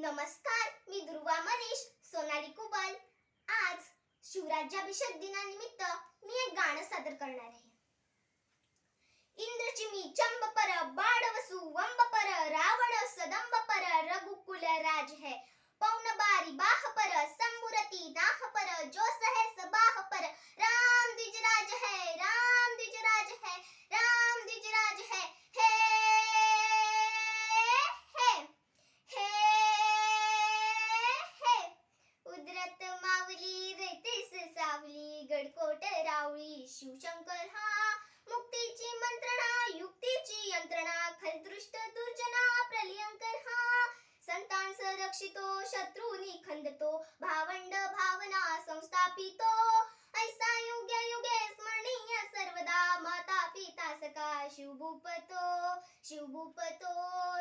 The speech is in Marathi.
नमस्कार मी ध्रुवा मनीष सोनाली कुबल. आज शिवराज्याभिषेक दिनानिमित्त मी एक गाणं सादर करणार आहे. इंद्रचिमी चंब पर बाणवसु वंब पर रावण सदंब पर रघुकुल राज है. गडकोट शिवशंकर हा. मुक्तीची मंत्रणा युक्तीची यंत्रणा खलदृष्ट दुर्जना प्रलियंकर हा. संतान संरक्षितो शत्रूनी खंदतो भावंड भावना संस्थापितो. ऐसा युगे युगे स्मरणीय सर्वदा माता पिता सका शिवभूपतो शिवभूपतो.